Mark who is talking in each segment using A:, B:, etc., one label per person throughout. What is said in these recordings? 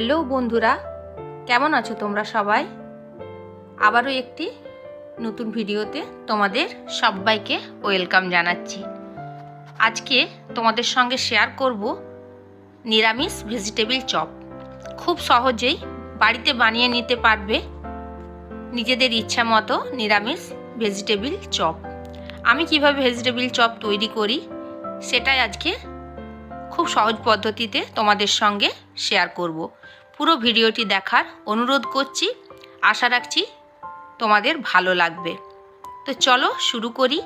A: Hello বন্ধুরা, কেমন আছো তোমরা সবাই? আবারও একটি নতুন ভিডিওতে তোমাদের সবাইকে ওয়েলকাম জানাচ্ছি। আজকে তোমাদের সঙ্গে শেয়ার করব নিরামিষ ভেজিটেবিল চপ। খুব সহজেই বাড়িতে বানিয়ে নিতে পারবে নিজেদের ইচ্ছা মতো নিরামিষ ভেজিটেবিল চপ। আমি কীভাবে ভেজিটেবিল চপ তৈরি করি, সেটাই আজকে খুব সহজ পদ্ধতিতে তোমাদের সঙ্গে শেয়ার করব। পুরো ভিডিওটি দেখার অনুরোধ করছি। আশা রাখছি তোমাদের ভালো লাগবে। তো চলো শুরু করি।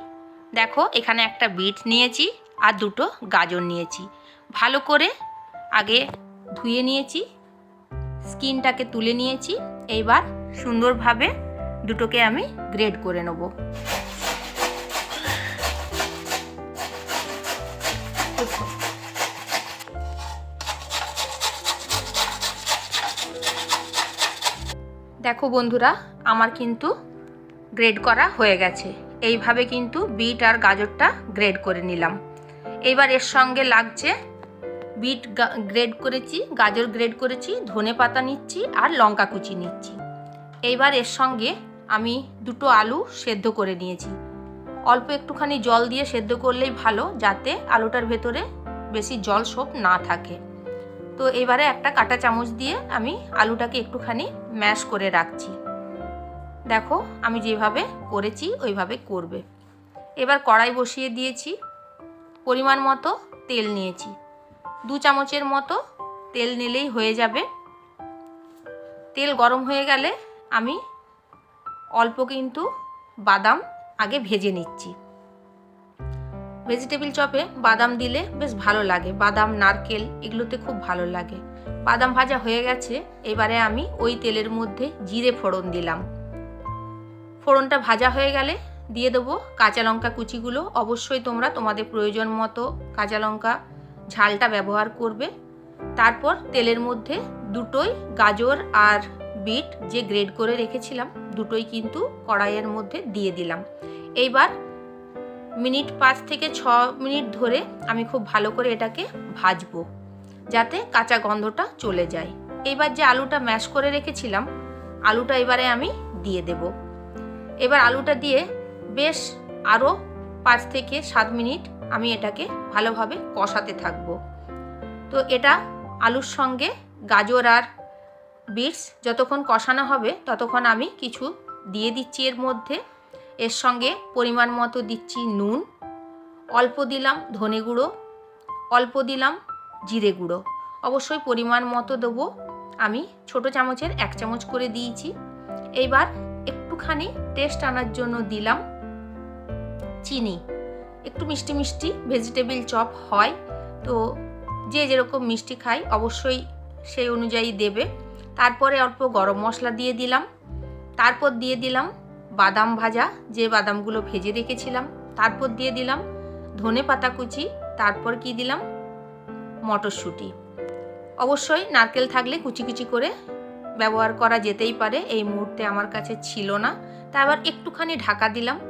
A: দেখো, এখানে একটা বিট নিয়েছি আর দুটো গাজর নিয়েছি। ভালো করে আগে ধুয়ে নিয়েছি। স্কিনটাকে তুলে নিয়েছি। এইবার সুন্দরভাবে দুটোকে আমি গ্রেড করে নেব। নেব দেখো বন্ধুরা, আমার কিন্তু গ্রেড করা হয়ে গেছে। এইভাবে কিন্তু বিট আর গাজরটা গ্রেড করে নিলাম। এবার এর সঙ্গে লাগছে বিট গ্রেড করেছি, গাজর গ্রেড করেছি, ধনে পাতা নিচ্ছি আর লঙ্কা কুচি নিচ্ছি। এইবার এর সঙ্গে আমি দুটো আলু সেদ্ধ করে নিয়েছি। অল্প একটুখানি জল দিয়ে সেদ্ধ করলেই ভালো, যাতে আলুটার ভেতরে বেশি জল সোপ না থাকে। তো এবারে একটা কাটা চামচ দিয়ে আমি আলুটাকে একটুখানি ম্যাশ করে রাখছি। দেখো, আমি যেভাবে করেছি, ওইভাবে করবে। এবার কড়াই বসিয়ে দিয়েছি। পরিমাণ মতো তেল নিয়েছি। দু চামচের মতো তেল নিলেই হয়ে যাবে। তেল গরম হয়ে গেলে আমি অল্প কিন্তু বাদাম আগে ভেজে নিচ্ছি। ভেজিটেবিল চপে বাদাম দিলে বেশ ভালো লাগে। বাদাম, নারকেল এগুলোতে খুব ভালো লাগে। বাদাম ভাজা হয়ে গেছে, এবারে আমি ওই তেলের মধ্যে জিরে ফোড়ন দিলাম। ফোড়নটা ভাজা হয়ে গেলে দিয়ে দেবো কাঁচা লঙ্কা কুচিগুলো। অবশ্যই তোমরা তোমাদের প্রয়োজন মতো কাঁচা লঙ্কা ঝালটা ব্যবহার করবে। তারপর তেলের মধ্যে দুটোই গাজর আর বিট যে গ্রেড করে রেখেছিলাম, দুটোই কিন্তু কড়াইয়ের মধ্যে দিয়ে দিলাম। এইবার মিনিট পাঁচ থেকে ছ মিনিট ধরে আমি খুব ভালো করে এটাকে ভাজবো, যাতে কাঁচা গন্ধটা চলে যায়। এবার যে আলুটা ম্যাশ করে রেখেছিলাম, আলুটা এবারে আমি দিয়ে দেব। এবার আলুটা দিয়ে বেশ আরও পাঁচ থেকে সাত মিনিট আমি এটাকে ভালোভাবে কষাতে থাকব। তো এটা আলুর সঙ্গে গাজর আর বিটস যতক্ষণ কষানো হবে, ততক্ষণ আমি কিছু দিয়ে দিচ্ছি এর মধ্যে। এর সঙ্গে পরিমাণ মতো দিচ্ছি নুন, অল্প দিলাম ধনে গুঁড়ো, অল্প দিলাম জিরে গুঁড়ো। অবশ্যই পরিমাণ মতো দেবো। আমি ছোট চামচের এক চামচ করে দিয়েছি। এইবার একটুখানি টেস্ট আনার জন্য দিলাম চিনি। একটু মিষ্টি মিষ্টি ভেজিটেবিল চপ হয়, তো যে যেরকম মিষ্টি খায় অবশ্যই সেই অনুযায়ী দেবে। তারপরে অল্প গরম মশলা দিয়ে দিলাম। তারপর দিয়ে দিলাম বাদাম ভাজা যে বাদামগুলো ভেজে রেখেছিলাম, তারপর দিয়ে দিলাম ধনে পাতা কুচি, তারপর কি দিলাম? মটরশুঁটি। অবশ্যই নারকেল থাকলে কুচি কুচি করে ব্যবহার করা যেতেই পারে, এই মুহূর্তে আমার কাছে ছিল না। তা আবার একটুখানি ঢাকা দিলাম।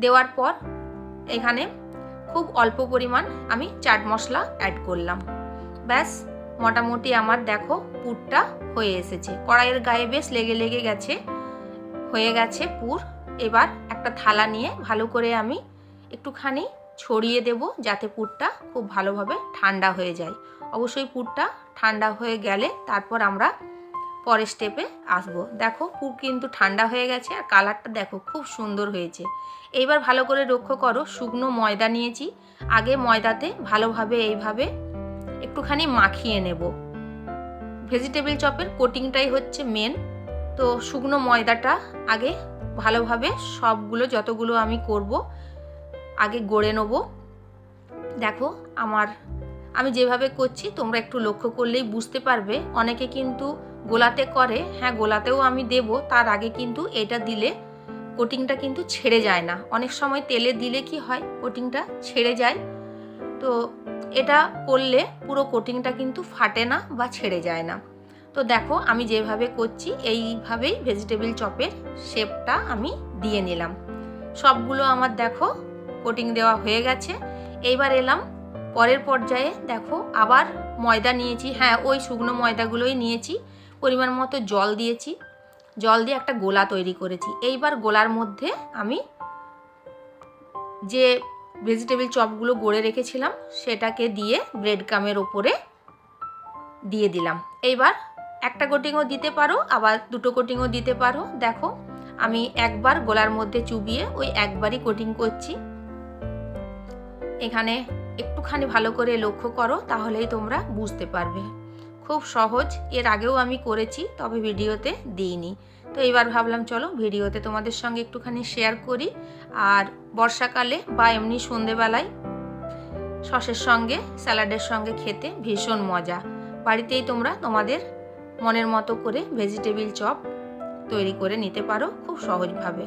A: দেওয়ার পর এখানে খুব অল্প পরিমাণ আমি চাট মশলা অ্যাড করলাম। ব্যাস, মোটামুটি আমার দেখো পুরটা হয়ে এসেছে। কড়াইয়ের গায়ে বেশ লেগে লেগে গেছে। হয়ে গেছে পুর। এবার একটা থালা নিয়ে ভালো করে আমি একটুখানি ছড়িয়ে দেব যাতে পুরটা খুব ভালোভাবে ঠান্ডা হয়ে যায়। অবশ্যই পুরটা ঠান্ডা হয়ে গেলে তারপর আমরা পরের স্টেপে আসব। দেখো পুর কিন্তু ঠান্ডা হয়ে গেছে আর কালারটা দেখো খুব সুন্দর হয়েছে। এইবার ভালো করে লক্ষ্য করো, শুকনো ময়দা নিয়েছি। আগে ময়দাতে ভালোভাবে এইভাবে একটুখানি মাখিয়ে নেব। ভেজিটেবিল চপের কোটিংটাই হচ্ছে মেন তো শুকনো ময়দাটা আগে ভালোভাবে সবগুলো, যতগুলো আমি করব, আগে গড়ে নেব। দেখো আমার, আমি যেভাবে করছি, তোমরা একটু লক্ষ্য করলেই বুঝতে পারবে। অনেকে কিন্তু গোলাতে করে হ্যাঁ গোলাতেও আমি দেব, তার আগে কিন্তু এটা দিলে কোটিংটা কিন্তু ছেড়ে যায় না। অনেক সময় তেলে দিলে কি হয়, কোটিংটা ছেড়ে যায়। তো এটা করলে পুরো কোটিংটা কিন্তু ফাটে না বা ছেড়ে যায় না। তো দেখো আমি যেভাবে করছি, এইভাবেই ভেজিটেবিল চপের শেপটা আমি দিয়ে নিলাম। সবগুলো আমার দেখো কোটিং দেওয়া হয়ে গেছে। এইবার এলাম, পরের পর্যায়ে দেখো আবার ময়দা নিয়েছি। হ্যাঁ ওই শুকনো ময়দাগুলোই নিয়েছি। পরিমাণ মতো জল দিয়েছি। জল দিয়ে একটা গোলা তৈরি করেছি। এইবার গোলার মধ্যে আমি যে ভেজিটেবিল চপগুলো গড়ে রেখেছিলাম, সেটাকে দিয়ে ব্রেড কামের ওপরে দিয়ে দিলাম। এইবার একটা কোটিংও দিতে পারো, আবার দুটো কোটিংও দিতে পারো। দেখো, আমি একবার গোলার মধ্যে চুবিয়ে ওই একবারই কোটিং করছি। এখানে একটুখানি ভালো করে লক্ষ্য করো, তাহলেই তোমরা বুঝতে পারবে। খুব সহজ, এর আগেও আমি করেছি, তবে ভিডিওতে দিইনি। তো এবার ভাবলাম, চলো ভিডিওতে তোমাদের সঙ্গে একটুখানি শেয়ার করি। আর বর্ষাকালে বা এমনি সন্ধেবেলায় সসের সঙ্গে, স্যালাডের সঙ্গে খেতে ভীষণ মজা। বাড়িতেই তোমরা তোমাদের মনের মতো করে ভেজিটেবিল চপ তৈরি করে নিতে পারো খুব সহজভাবে।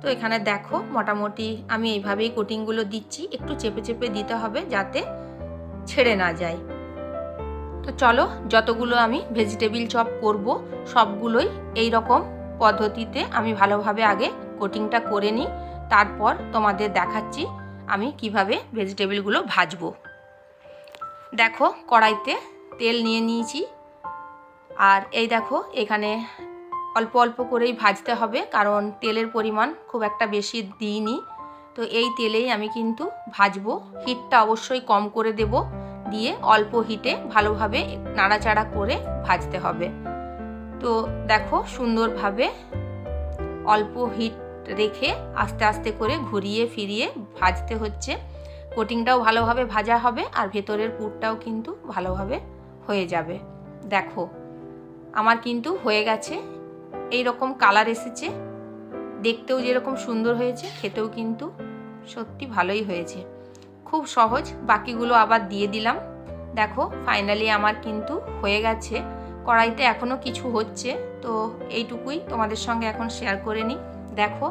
A: তো এখানে দেখো মোটামুটি আমি এইভাবেই কোটিংগুলো দিচ্ছি, একটু চেপে চেপে দিতে হবে যাতে ছেড়ে না যায়। তো চলো যতগুলো আমি ভেজিটেবিল চপ করব, সবগুলোই এই রকম পদ্ধতিতে আমি ভালোভাবে আগে কোটিংটা করে নিই, তারপর তোমাদের দেখাচ্ছি আমি কীভাবে ভেজিটেবিলগুলো ভাজবো। দেখো কড়াইতে তেল নিয়ে নিয়েছি আর এই দেখো, এখানে অল্প অল্প করেই ভাজতে হবে, কারণ তেলের পরিমাণ খুব একটা বেশি দিইনি। তো এই তেলেই আমি কিন্তু ভাজবো। হিটটা অবশ্যই কম করে দেব, দিয়ে অল্প হিটে ভালোভাবে নাড়াচাড়া করে ভাজতে হবে। তো দেখো, সুন্দরভাবে অল্প হিট রেখে আস্তে আস্তে করে ঘুরিয়ে ফিরিয়ে ভাজতে হচ্ছে। কোটিংটাও ভালোভাবে ভাজা হবে, আর ভেতরের পুরটাও কিন্তু ভালোভাবে হয়ে যাবে। দেখো আমার কিন্তু হয়ে গেছে। এই রকম কালার এসেছে। দেখতেও যেরকম সুন্দর হয়েছে, খেতেও কিন্তু সত্যি ভালোই হয়েছে। খুব সহজ, বাকিগুলো আবার দিয়ে দিলাম। দেখো ফাইনালি আমার কিন্তু হয়ে গেছে। কড়াইতে এখনও কিছু হচ্ছে, তো এইটুকুই তোমাদের সঙ্গে এখন শেয়ার করে নিই। দেখো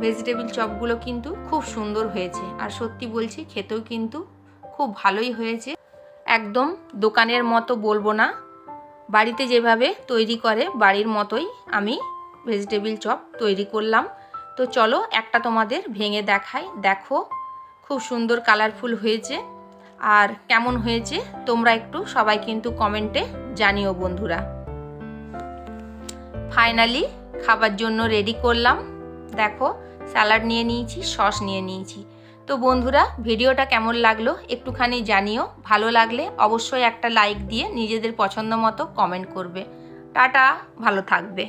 A: ভেজিটেবিল চপগুলো কিন্তু খুব সুন্দর হয়েছে। আর সত্যি বলছি, খেতেও কিন্তু খুব ভালোই হয়েছে। একদম দোকানের মতো বলব না বাড়িতে যেভাবে তৈরি করে, বাড়ির মতোই আমি ভেজিটেবিল চপ তৈরি করলাম। তো চলো একটা তোমাদের ভেঙে দেখাই। দেখো, খুব সুন্দর কালারফুল হয়েছে। আর কেমন হয়েছে, তোমরা একটু সবাই কিন্তু কমেন্টে জানিও বন্ধুরা। ফাইনালি খাবার জন্য রেডি করলাম। দেখো স্যালাড নিয়ে নিয়েছি সস নিয়ে নিয়েছি। তো বন্ধুরা, ভিডিওটা কেমন লাগল একটুখানি জানিও। ভালো লাগলে অবশ্যই একটা লাইক দিয়ে নিজেদের পছন্দ মতো কমেন্ট করবে। টাটা, ভালো থাকবে।